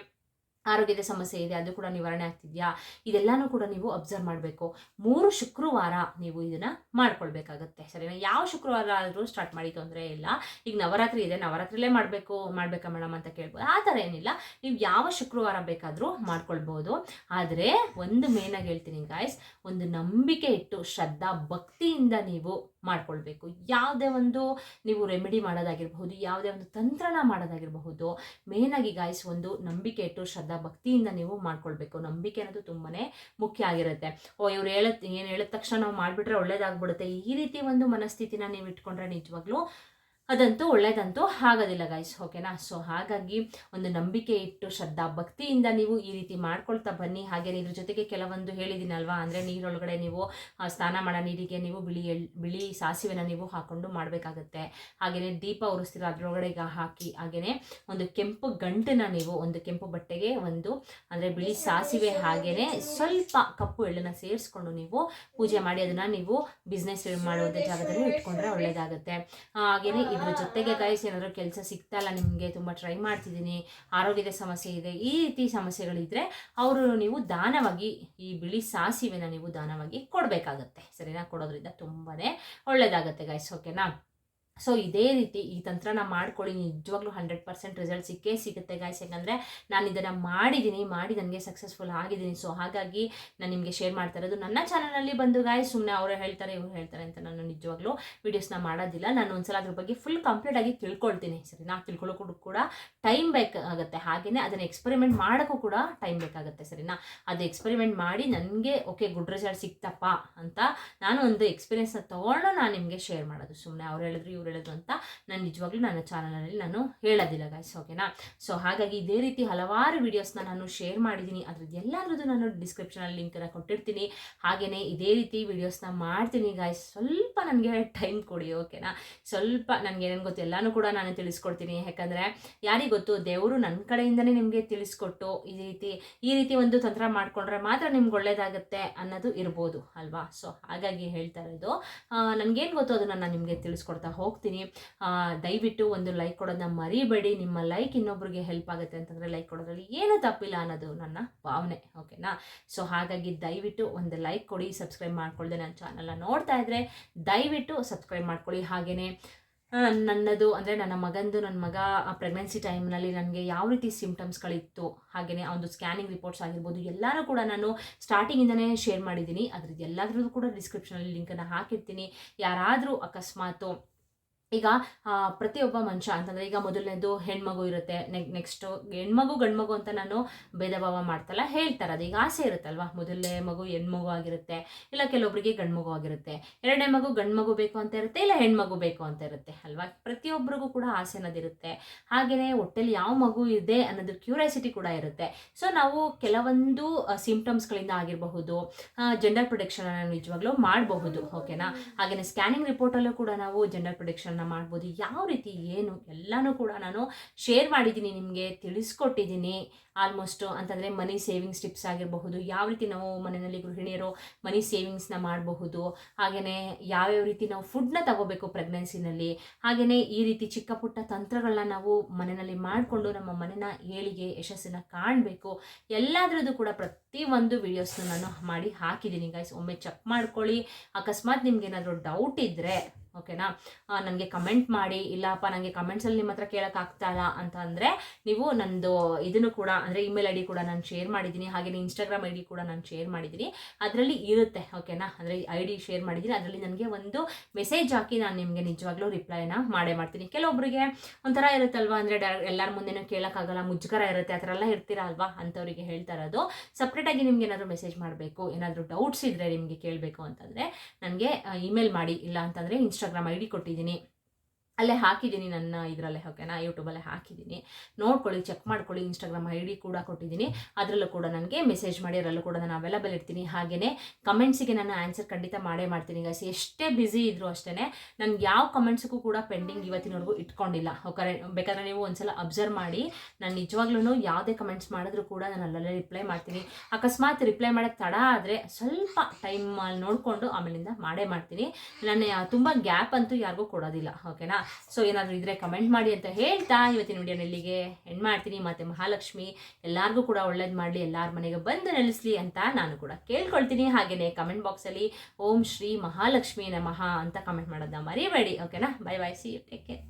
ಆರೋಗ್ಯದ ಸಮಸ್ಯೆ ಇದೆ, ಅದು ಕೂಡ ನಿವಾರಣೆ ಆಗ್ತಿದೆಯಾ? ಇದೆಲ್ಲಾನು ಕೂಡ ನೀವು ಅಬ್ಸರ್ವ್ ಮಾಡಬೇಕು. ಮೂರು ಶುಕ್ರವಾರ ನೀವು ಇದನ್ನ ಮಾಡ್ಕೊಳ್ಬೇಕಾಗತ್ತೆ. ಸರಿನಾ? ಯಾವ ಶುಕ್ರವಾರ ಆದರೂ ಸ್ಟಾರ್ಟ್ ಮಾಡಿ, ತೊಂದರೆ ಇಲ್ಲ. ಈಗ ನವರಾತ್ರಿ ಇದೆ, ನವರಾತ್ರಿಲೇ ಮಾಡಬೇಕು, ಮಾಡಬೇಕಾ ಮೇಡಮ್ ಅಂತ ಕೇಳ್ಬೋದು. ಆ ಥರ ಏನಿಲ್ಲ. ನೀವು ಯಾವ ಶುಕ್ರವಾರ ಬೇಕಾದರೂ ಮಾಡ್ಕೊಳ್ಬೋದು. ಆದರೆ ಒಂದು ಮೇನಾಗಿ ಹೇಳ್ತೀನಿ ಗಾಯ್ಸ್ ಒಂದು ನಂಬಿಕೆ ಇಟ್ಟು, ಶ್ರದ್ಧಾ, ಭಕ್ತಿಯಿಂದ ನೀವು ಮಾಡ್ಕೊಳ್ಬೇಕು. ಯಾವುದೇ ಒಂದು ನೀವು ರೆಮಿಡಿ ಮಾಡೋದಾಗಿರಬಹುದು, ಯಾವುದೇ ಒಂದು ತಂತ್ರನ ಮಾಡೋದಾಗಿರಬಹುದು ಮೇನಾಗಿ ಗಾಯ್ಸ್ ಒಂದು ನಂಬಿಕೆ ಇಟ್ಟು ಶ್ರದ್ಧಾ ಭಕ್ತಿಯಿಂದ ನೀವು ಮಾಡ್ಕೊಳ್ಬೇಕು. ನಂಬಿಕೆ ಅನ್ನೋದು ತುಂಬಾ ಮುಖ್ಯ ಆಗಿರುತ್ತೆ. ಓ, ಇವ್ರು ಹೇಳ ಏನು ಹೇಳಿದ ತಕ್ಷಣ ನಾವು ಮಾಡಿಬಿಟ್ರೆ ಒಳ್ಳೇದಾಗ್ಬಿಡುತ್ತೆ. ಈ ರೀತಿ ಒಂದು ಮನಸ್ಥಿತಿನ ನೀವು ಇಟ್ಕೊಂಡ್ರೆ ನಿಜವಾಗ್ಲೂ ಅದಂತೂ ಒಳ್ಳೇದಂತೂ ಆಗೋದಿಲ್ಲ ಗೈಸ್ ಓಕೆನಾ ಸೊ ಹಾಗಾಗಿ ಒಂದು ನಂಬಿಕೆ ಇಟ್ಟು ಶ್ರದ್ಧಾ ಭಕ್ತಿಯಿಂದ ನೀವು ಈ ರೀತಿ ಮಾಡ್ಕೊಳ್ತಾ ಬನ್ನಿ. ಹಾಗೆ ಇದ್ರ ಜೊತೆಗೆ ಕೆಲವೊಂದು ಹೇಳಿದ್ದೀನಲ್ವಾ? ಅಂದರೆ ನೀರೊಳಗಡೆ ನೀವು ಸ್ನಾನ ಮಾಡೋ ನೀರಿಗೆ ನೀವು ಬಿಳಿ ಎಳ್, ಬಿಳಿ ಸಾಸಿವೆನ ನೀವು ಹಾಕೊಂಡು ಮಾಡಬೇಕಾಗತ್ತೆ. ಹಾಗೆಯೇ ದೀಪ ಉರಿಸ್ತಿರೋ ಅದರೊಳಗಡೆ ಈಗ ಹಾಕಿ ಹಾಗೆಯೇ ಒಂದು ಕೆಂಪು ಗಂಟನ್ನು ನೀವು ಒಂದು ಕೆಂಪು ಬಟ್ಟೆಗೆ ಒಂದು, ಅಂದರೆ ಬಿಳಿ ಸಾಸಿವೆ ಹಾಗೆಯೇ ಸ್ವಲ್ಪ ಕಪ್ಪು ಎಳ್ಳನ್ನು ಸೇರಿಸ್ಕೊಂಡು ನೀವು ಪೂಜೆ ಮಾಡಿ ಅದನ್ನು ನೀವು ಬಿಸ್ನೆಸ್ ಮಾಡುವಂಥ ಜಾಗದಲ್ಲಿ ಇಟ್ಕೊಂಡ್ರೆ ಒಳ್ಳೆಯದಾಗುತ್ತೆ ಹಾಗೆಯೇ ಇದ್ರ ಜೊತೆಗೆ ಗೈಸ್ ಏನಾದರೂ ಕೆಲಸ ಸಿಗ್ತಾ ಇಲ್ಲ ನಿಮಗೆ ತುಂಬ ಟ್ರೈ ಮಾಡ್ತಿದ್ದೀನಿ, ಆರೋಗ್ಯದ ಸಮಸ್ಯೆ ಇದೆ, ಈ ರೀತಿ ಸಮಸ್ಯೆಗಳಿದ್ದರೆ ಅವರು ನೀವು ದಾನವಾಗಿ, ಈ ಬಿಳಿ ಸಾಸಿವೆನ ನೀವು ದಾನವಾಗಿ ಕೊಡಬೇಕಾಗತ್ತೆ. ಸರಿನಾ? ಕೊಡೋದ್ರಿಂದ ತುಂಬಾ ಒಳ್ಳೆಯದಾಗತ್ತೆ ಗೈಸ್ ಓಕೆನಾ ಸೊ ಇದೇ ರೀತಿ ಈ ತಂತ್ರನ ಮಾಡ್ಕೊಳ್ಳಿ ನಿಜವಾಗ್ಲೂ ಹಂಡ್ರೆಡ್ ಪರ್ಸೆಂಟ್ ರಿಸಲ್ಟ್ ಸಿಕ್ಕೇ ಸಿಗುತ್ತೆ ಗಾಯ್ಸ್ ಯಾಕಂದರೆ ನಾನು ಇದನ್ನು ಮಾಡಿದ್ದೀನಿ ಮಾಡಿ ನನಗೆ ಸಕ್ಸಸ್ಫುಲ್ ಆಗಿದ್ದೀನಿ ಸೊ ಹಾಗಾಗಿ ನಾನು ನಿಮಗೆ ಶೇರ್ ಮಾಡ್ತಾ ಇರೋದು ನನ್ನ ಚಾನಲಲ್ಲಿ ಬಂದು ಗಾಯ್ಸ್ ಸುಮ್ಮನೆ ಅವರೇ ಹೇಳ್ತಾರೆ, ಇವ್ರು ಹೇಳ್ತಾರೆ ಅಂತ ನಾನು ನಿಜವಾಗ್ಲೂ ವೀಡಿಯೋಸ್ನ ಮಾಡೋದಿಲ್ಲ. ನಾನು ಒಂದ್ಸಲ ಅದ್ರ ಬಗ್ಗೆ ಫುಲ್ ಕಂಪ್ಲೀಟ್ ಆಗಿ ತಿಳ್ಕೊಳ್ತೀನಿ. ಸರಿ, ನಾ ತಿಳ್ಕೊಳ್ಳೋಕ್ಕೂ ಕೂಡ ಟೈಮ್ ಬೇಕಾಗುತ್ತೆ. ಹಾಗೆಯೇ ಅದನ್ನು ಎಕ್ಸ್ಪೆರಿಮೆಂಟ್ ಮಾಡೋಕ್ಕೂ ಕೂಡ ಟೈಮ್ ಬೇಕಾಗುತ್ತೆ. ಸರಿನಾ? ಅದು ಎಕ್ಸ್ಪೆರಿಮೆಂಟ್ ಮಾಡಿ ನನಗೆ ಓಕೆ ಗುಡ್ ರಿಸಲ್ಟ್ ಸಿಕ್ತಪ್ಪ ಅಂತ ನಾನು ಒಂದು ಎಕ್ಸ್ಪೀರಿಯನ್ಸ್ನ ತೊಗೊಂಡು ನಾನು ನಿಮಗೆ ಶೇರ್ ಮಾಡೋದು. ಸುಮ್ಮನೆ ಅವ್ರು ಹೇಳಿದ್ರು, ಇವ್ರು ಹೇಳಿದ್ರು ಅಂತ ನಾನು ನಿಜವಾಗ್ಲೂ ನನ್ನ ಚಾನಲಲ್ಲಿ ನಾನು ಹೇಳೋದಿಲ್ಲ ಗಾಯ್ಸ್ ಓಕೆನಾ ಸೊ ಹಾಗಾಗಿ ಇದೇ ರೀತಿ ಹಲವಾರು ವಿಡಿಯೋಸ್ನ ನಾನು ಶೇರ್ ಮಾಡಿದ್ದೀನಿ. ಅದ್ರದ್ದು ಎಲ್ಲರದ್ದು ನಾನು ಡಿಸ್ಕ್ರಿಪ್ಷನಲ್ಲಿ ಲಿಂಕನ್ನು ಕೊಟ್ಟಿರ್ತೀನಿ. ಹಾಗೆಯೇ ಇದೇ ರೀತಿ ವಿಡಿಯೋಸ್ನ ಮಾಡ್ತೀನಿ ಗಾಯ್ಸ್ ಸ್ವಲ್ಪ ನನಗೆ ಟೈಮ್ ಕೊಡಿ ಓಕೆನಾ ಸ್ವಲ್ಪ ನನಗೆ ಏನೇನು ಗೊತ್ತು ಎಲ್ಲನೂ ಕೂಡ ನಾನು ತಿಳಿಸ್ಕೊಡ್ತೀನಿ. ಯಾಕಂದರೆ ಯಾರಿಗೆ ಗೊತ್ತು? ದೇವರು ನನ್ನ ಕಡೆಯಿಂದನೇ ನಿಮಗೆ ತಿಳಿಸ್ಕೊಟ್ಟು ಈ ರೀತಿ ಈ ರೀತಿ ಒಂದು ತಂತ್ರ ಮಾಡಿಕೊಂಡ್ರೆ ಮಾತ್ರ ನಿಮ್ಗೆ ಒಳ್ಳೇದಾಗುತ್ತೆ ಅನ್ನೋದು ಇರ್ಬೋದು, ಅಲ್ವಾ? ಸೊ ಹಾಗಾಗಿ ಹೇಳ್ತಾ ಇರೋದು ನನಗೇನು ಗೊತ್ತು? ಅದನ್ನು ನಾನು ನಿಮಗೆ ತಿಳಿಸ್ಕೊಡ್ತಾ ಹೋಗ್ತೀನಿ. ಆ, ದಯವಿಟ್ಟು ಒಂದು ಲೈಕ್ ಕೊಡೋದನ್ನ ಮರಿಬೇಡಿ. ನಿಮ್ಮ ಲೈಕ್ ಇನ್ನೊಬ್ರಿಗೆ ಹೆಲ್ಪ್ ಆಗುತ್ತೆ ಅಂತಂದರೆ ಲೈಕ್ ಕೊಡೋದ್ರಲ್ಲಿ ಏನೂ ತಪ್ಪಿಲ್ಲ ಅನ್ನೋದು ನನ್ನ ಭಾವನೆ ಓಕೆನಾ ಸೊ ಹಾಗಾಗಿ ದಯವಿಟ್ಟು ಒಂದು ಲೈಕ್ ಕೊಡಿ ಸಬ್ಸ್ಕ್ರೈಬ್ ಮಾಡ್ಕೊಳ್ಳಿ ನನ್ನ ಚಾನಲ್ನ ನೋಡ್ತಾ ಇದ್ದರೆ ದಯವಿಟ್ಟು ಸಬ್ಸ್ಕ್ರೈಬ್ ಮಾಡ್ಕೊಳ್ಳಿ. ಹಾಗೆಯೇ ನನ್ನದು ಅಂದರೆ ನನ್ನ ಮಗಂದು ನನ್ನ ಮಗ ಪ್ರೆಗ್ನೆನ್ಸಿ ಟೈಮ್ನಲ್ಲಿ ನನಗೆ ಯಾವ ರೀತಿ ಸಿಮ್ಟಮ್ಸ್ಗಳಿತ್ತು ಹಾಗೆಯೇ ಒಂದು ಸ್ಕ್ಯಾನಿಂಗ್ ರಿಪೋರ್ಟ್ಸ್ ಆಗಿರ್ಬೋದು ಎಲ್ಲನೂ ಕೂಡ ನಾನು ಸ್ಟಾರ್ಟಿಂಗಿಂದನೇ ಶೇರ್ ಮಾಡಿದ್ದೀನಿ. ಅದ್ರದ್ದು ಎಲ್ಲದ್ರದ್ದು ಕೂಡ ಡಿಸ್ಕ್ರಿಪ್ಷನಲ್ಲಿ ಲಿಂಕನ್ನು ಹಾಕಿರ್ತೀನಿ. ಯಾರಾದರೂ ಅಕಸ್ಮಾತು ಈಗ ಪ್ರತಿಯೊಬ್ಬ ಮನುಷ್ಯ ಅಂತಂದರೆ ಈಗ ಮೊದಲನೇದು ಹೆಣ್ಮಗು ಇರುತ್ತೆ, ನೆಕ್ ನೆಕ್ಸ್ಟು ಹೆಣ್ಮಗು, ಗಂಡ್ಮಗು ಅಂತ ನಾನು ಭೇದ ಭಾವ ಮಾಡ್ತಲ್ಲ, ಹೇಳ್ತಾರೆ, ಅದು ಈಗ ಆಸೆ ಇರುತ್ತಲ್ವಾ? ಮೊದಲನೇ ಮಗು ಹೆಣ್ಮಗು ಆಗಿರುತ್ತೆ, ಇಲ್ಲ ಕೆಲವೊಬ್ಬರಿಗೆ ಗಂಡ್ಮಗು ಆಗಿರುತ್ತೆ, ಎರಡನೇ ಮಗು ಗಂಡ್ಮಗು ಬೇಕು ಅಂತ ಇರುತ್ತೆ, ಇಲ್ಲ ಹೆಣ್ಮಗು ಬೇಕು ಅಂತ ಇರುತ್ತೆ, ಅಲ್ವಾ? ಪ್ರತಿಯೊಬ್ಬರಿಗೂ ಕೂಡ ಆಸೆ ಅನ್ನೋದಿರುತ್ತೆ ಹಾಗೆಯೇ ಹೊಟ್ಟೆಲಿ ಯಾವ ಮಗು ಇದೆ ಅನ್ನೋದು ಕ್ಯೂರಿಯಾಸಿಟಿ ಕೂಡ ಇರುತ್ತೆ. ಸೊ ನಾವು ಕೆಲವೊಂದು ಸಿಂಪ್ಟಮ್ಸ್ಗಳಿಂದ ಆಗಿರಬಹುದು ಜೆಂಡರ್ ಪ್ರೊಡಕ್ಷನ್ ನಿಜವಾಗ್ಲೂ ಮಾಡಬಹುದು ಓಕೆನಾ ಹಾಗೆಯೇ ಸ್ಕ್ಯಾನಿಂಗ್ ರಿಪೋರ್ಟಲ್ಲೂ ಕೂಡ ನಾವು ಜೆಂಡರ್ ಪ್ರೊಡಿಕ್ಷನ್ನ ಮಾಡ್ಬೋದು. ಯಾವ ರೀತಿ, ಏನು, ಎಲ್ಲನೂ ಕೂಡ ನಾನು ಶೇರ್ ಮಾಡಿದ್ದೀನಿ ನಿಮಗೆ, ತಿಳಿಸ್ಕೊಟ್ಟಿದ್ದೀನಿ. ಆಲ್ಮೋಸ್ಟು ಅಂತಂದರೆ ಮನಿ ಸೇವಿಂಗ್ಸ್ ಟಿಪ್ಸ್ ಆಗಿರಬಹುದು, ಯಾವ ರೀತಿ ನಾವು ಮನೆಯಲ್ಲಿ ಗೃಹಿಣಿಯರು ಮನಿ ಸೇವಿಂಗ್ಸ್ನ ಮಾಡಬಹುದು ಹಾಗೆಯೇ ಯಾವ್ಯಾವ ರೀತಿ ನಾವು ಫುಡ್ನ ತಗೋಬೇಕು ಪ್ರೆಗ್ನೆನ್ಸಿನಲ್ಲಿ ಹಾಗೆಯೇ ಈ ರೀತಿ ಚಿಕ್ಕ ಪುಟ್ಟ ತಂತ್ರಗಳನ್ನ ನಾವು ಮನೆಯಲ್ಲಿ ಮಾಡಿಕೊಂಡು ನಮ್ಮ ಮನೆನ ಏಳಿಗೆ ಯಶಸ್ಸನ್ನ ಕಾಣಬೇಕು. ಎಲ್ಲದರದ್ದು ಕೂಡ ಪ್ರತಿಯೊಂದು ವೀಡಿಯೋಸ್ನ ನಾನು ಮಾಡಿ ಹಾಕಿದ್ದೀನಿ ಗೈಸ್ ಒಮ್ಮೆ ಚೆಕ್ ಮಾಡ್ಕೊಳ್ಳಿ. ಅಕಸ್ಮಾತ್ ನಿಮ್ಗೆ ಏನಾದರೂ ಡೌಟ್ ಇದ್ದರೆ ಓಕೆನಾ? ನನಗೆ ಕಮೆಂಟ್ ಮಾಡಿ, ಇಲ್ಲಪ್ಪ ನನಗೆ ಕಮೆಂಟ್ಸಲ್ಲಿ ನಿಮ್ಮ ಹತ್ರ ಕೇಳೋಕ್ಕಾಗ್ತಾ ಇಲ್ಲ ಅಂತ ಅಂದರೆ, ನೀವು ನಂದು ಇದನ್ನು ಕೂಡ, ಅಂದರೆ ಇಮೇಲ್ ಐ ಡಿ ಕೂಡ ನಾನು ಶೇರ್ ಮಾಡಿದ್ದೀನಿ, ಹಾಗೆ ಇನ್ಸ್ಟಾಗ್ರಾಮ್ ಐ ಡಿ ಕೂಡ ನಾನು ಶೇರ್ ಮಾಡಿದ್ದೀನಿ. ಅದರಲ್ಲಿ ಇರುತ್ತೆ, ಓಕೆನಾ? ಅಂದರೆ ಐ ಡಿ ಶೇರ್ ಮಾಡಿದ್ದೀನಿ, ಅದರಲ್ಲಿ ನನಗೆ ಒಂದು ಮೆಸೇಜ್ ಹಾಕಿ ನಾನು ನಿಮಗೆ ನಿಜವಾಗ್ಲೂ ರಿಪ್ಲೈನ ಮಾಡೇ ಮಾಡ್ತೀನಿ. ಕೆಲವೊಬ್ಬರಿಗೆ ಒಂಥರ ಇರುತ್ತಲ್ವ, ಅಂದರೆ ಡೈ, ಎಲ್ಲರ ಮುಂದೆನೂ ಕೇಳೋಕ್ಕಾಗಲ್ಲ ಮುಜುಗರ ಇರುತ್ತೆ, ಆ ಥರ ಎಲ್ಲ ಇರ್ತೀರ ಅಲ್ವಾ ಅಂಥವ್ರಿಗೆ ಹೇಳ್ತಾ ಇರೋದು. ಸಪ್ರೇಟಾಗಿ ನಿಮ್ಗೆ ಏನಾದರೂ ಮೆಸೇಜ್ ಮಾಡಬೇಕು, ಏನಾದರೂ ಡೌಟ್ಸ್ ಇದ್ದರೆ ನಿಮಗೆ ಕೇಳಬೇಕು ಅಂತಂದರೆ, ನನಗೆ ಇಮೇಲ್ ಮಾಡಿ, ಇಲ್ಲ ಅಂತಂದರೆ ಇನ್ಸ್ಟಾಗ್ರಾಮ್ ಐ ಡಿ ಕೊಟ್ಟಿದ್ದೀನಿ. ಅಲ್ಲೇ ಹಾಕಿದ್ದೀನಿ ನನ್ನ ಇದರಲ್ಲೇ ಓಕೆನಾ ಯೂಟ್ಯೂಬಲ್ಲೇ ಹಾಕಿದ್ದೀನಿ. ನೋಡ್ಕೊಳ್ಳಿ ಚೆಕ್ ಮಾಡ್ಕೊಳ್ಳಿ ಇನ್ಸ್ಟಾಗ್ರಾಮ್ ಐ ಡಿ ಕೂಡ ಕೊಟ್ಟಿದ್ದೀನಿ. ಅದರಲ್ಲೂ ಕೂಡ ನನಗೆ ಮೆಸೇಜ್ ಮಾಡಿ, ಅದರಲ್ಲೂ ಕೂಡ ನಾನು ಅವೈಲಬಲ್ ಇರ್ತೀನಿ. ಹಾಗೆಯೇ ಕಮೆಂಟ್ಸಿಗೆ ನಾನು ಆನ್ಸರ್ ಖಂಡಿತ ಮಾಡೇ ಮಾಡ್ತೀನಿ ಗೈಸ್ ಎಷ್ಟೇ ಬ್ಯುಸಿ ಇದ್ದರೂ ಅಷ್ಟೇ ನನಗೆ ಯಾವ ಕಮೆಂಟ್ಸ್ಗೂ ಕೂಡ ಪೆಂಡಿಂಗ್ ಇವತ್ತಿನವರೆಗೂ ಇಟ್ಕೊಂಡಿಲ್ಲ. ಓಕೆ ಬೇಕಾದ್ರೆ ನೀವು ಒಂದ್ಸಲ ಅಬ್ಸರ್ವ್ ಮಾಡಿ, ನಾನು ನಿಜವಾಗ್ಲೂ ಯಾವುದೇ ಕಮೆಂಟ್ಸ್ ಮಾಡಿದ್ರು ಕೂಡ ನಾನು ಅಲ್ಲಲ್ಲೇ ರಿಪ್ಲೈ ಮಾಡ್ತೀನಿ. ಅಕಸ್ಮಾತ್ ರಿಪ್ಲೈ ಮಾಡೋಕ್ಕೆ ತಡ ಆದರೆ ಸ್ವಲ್ಪ ಟೈಮ್ ನೋಡಿಕೊಂಡು ಆಮೇಲಿಂದ ಮಾಡೇ ಮಾಡ್ತೀನಿ. ನಾನು ತುಂಬ ಗ್ಯಾಪ್ ಅಂತೂ ಯಾರಿಗೂ ಕೊಡೋದಿಲ್ಲ ಓಕೆನಾ ಸೊ ಏನಾದರೂ ಇದ್ರೆ ಕಮೆಂಟ್ ಮಾಡಿ ಅಂತ ಹೇಳ್ತಾ ಇವತ್ತಿನ ವಿಡಿಯೋನ ಇಲ್ಲಿಗೆ ಎಂಡ್ ಮಾಡ್ತೀನಿ. ಮತ್ತೆ ಮಹಾಲಕ್ಷ್ಮಿ, ಎಲ್ಲರಿಗೂ ಕೂಡ ಒಳ್ಳೇದು ಮಾಡಲಿ, ಎಲ್ಲರ ಮನೆಗೆ ಬಂದು ನೆಲೆಸಲಿ ಅಂತ ನಾನು ಕೂಡ ಕೇಳ್ಕೊಳ್ತೀನಿ. ಹಾಗೆಯೇ ಕಮೆಂಟ್ ಬಾಕ್ಸಲ್ಲಿ ಓಂ ಶ್ರೀ ಮಹಾಲಕ್ಷ್ಮಿ ನಮಃ ಅಂತ ಕಮೆಂಟ್ ಮಾಡೋದನ್ನ ಮರಿಬೇಡಿ ಓಕೆನಾ bye bye see you take care.